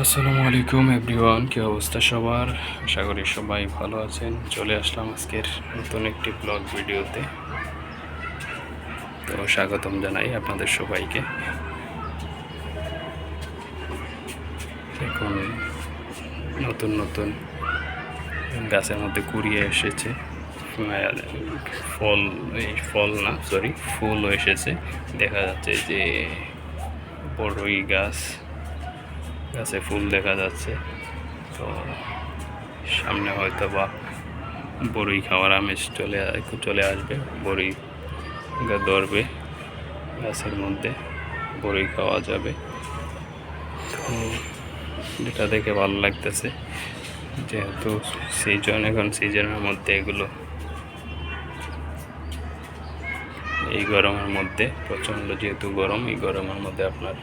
আসসালামু আলাইকুম এভরিওয়ান, কি অবস্থা সবার? আশা করি সবাই ভালো আছেন। চলে আসলাম আজকের নতুন একটি ব্লগ ভিডিওতে। তো স্বাগতম জানাই আপনাদের সবাইকে। এখন নতুন নতুন গাছের মধ্যে কুড়িয়ে এসেছে। ফল, এই ফল না সরি ফুলও এসেছে। দেখা যাচ্ছে যে বড়ই গাছ। গাছে ফুল দেখা যাচ্ছে। তো সামনে হয়তো বা বড়ি খাওয়ার আমেজ চলে চলে আসবে। বড়ি ধরবে গাছের মধ্যে বড়ি খাওয়া যাবে। তো যেটা দেখে ভালো লাগতেছে, যেহেতু সিজন এখন সিজনের মধ্যে এগুলো এই গরমের মধ্যে প্রচণ্ড যেহেতু গরম, এই গরমের মধ্যে আপনার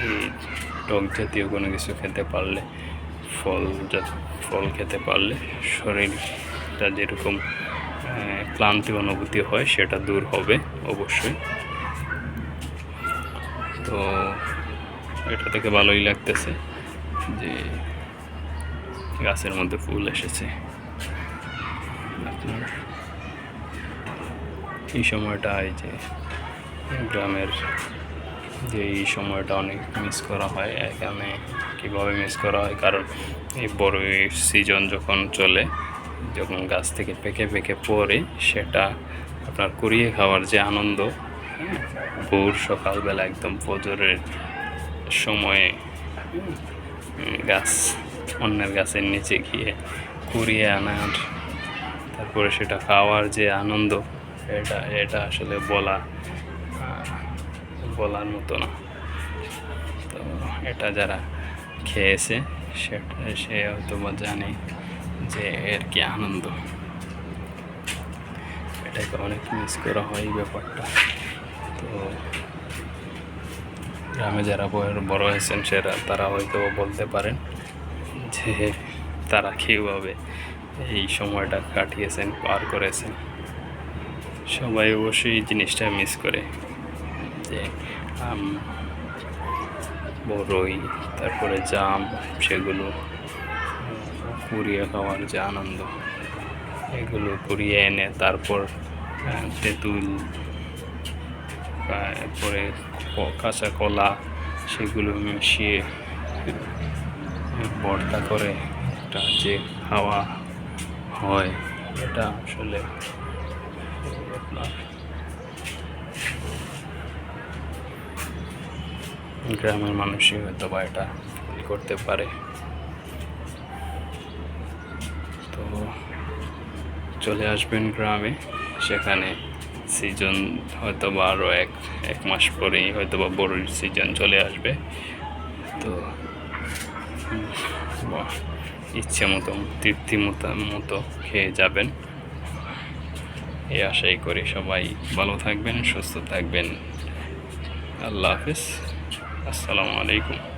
এই টক জাতীয় কোনো কিছু খেতে পারলে, ফল ফল খেতে পারলে শরীরটা যেরকম ক্লান্তি অনুভূতি হয় সেটা দূর হবে অবশ্যই। তো এটা থেকে ভালোই লাগতেছে যে গাছের মধ্যে ফুল এসেছে। আপনার এই সময়টা এই যে গ্রামের যে এই সময়টা অনেক মিস করা হয়। এখানে কীভাবে মিস করা হয়? কারণ এই বড় সিজন যখন চলে যখন গাছ থেকে পেকে পেকে পড়ে সেটা আপনার কুড়িয়ে খাওয়ার যে আনন্দ হ্যাঁ, ভোর সকালবেলা একদম ফজরের সময়ে গাছ অন্যের গাছের নিচে গিয়ে কুড়িয়ে আনার তারপরে সেটা খাওয়ার যে আনন্দ এটা এটা আসলে বলা বলার মতো না। তো এটা যারা খেয়েছে, সেটা সে হয়তো বা জানে যে এর কি আনন্দ। এটাকে অনেক মিস করা হয় এই ব্যাপারটা। তো গ্রামে যারা বড়- হয়েছেন, সেরা, তারা হয়তো বলতে পারেন যে তারা কীভাবে এই সময়টা কাটিয়েছেন, পার করেছেন। সবাই অবশ্যই এই জিনিসটা মিস করে। যে, আম তারপরে জাম, সেগুলো কুড়িয়ে খাওয়ার যে আনন্দ, এগুলো কুড়িয়ে এনে তারপর তেঁতুল, তারপরে কাঁচা কলা, সেগুলো মিশিয়ে ভর্তা করে একটা যে খাওয়া হয়, এটা আসলে আপনার গ্রামের মানুষই হয়তো বা এটা করতে পারে। তো চলে আসবেন গ্রামে। সেখানে সিজন হয়তো বা আরও এক এক মাস পরেই হয়তো বা বড়ির সিজন চলে আসবে। তো ইচ্ছে মতো, তৃপ্তি মতো মতো খেয়ে যাবেন। এই আশাই করি সবাই ভালো থাকবেন, সুস্থ থাকবেন। আল্লাহ হাফিজ। আসসালামু আলাইকুম।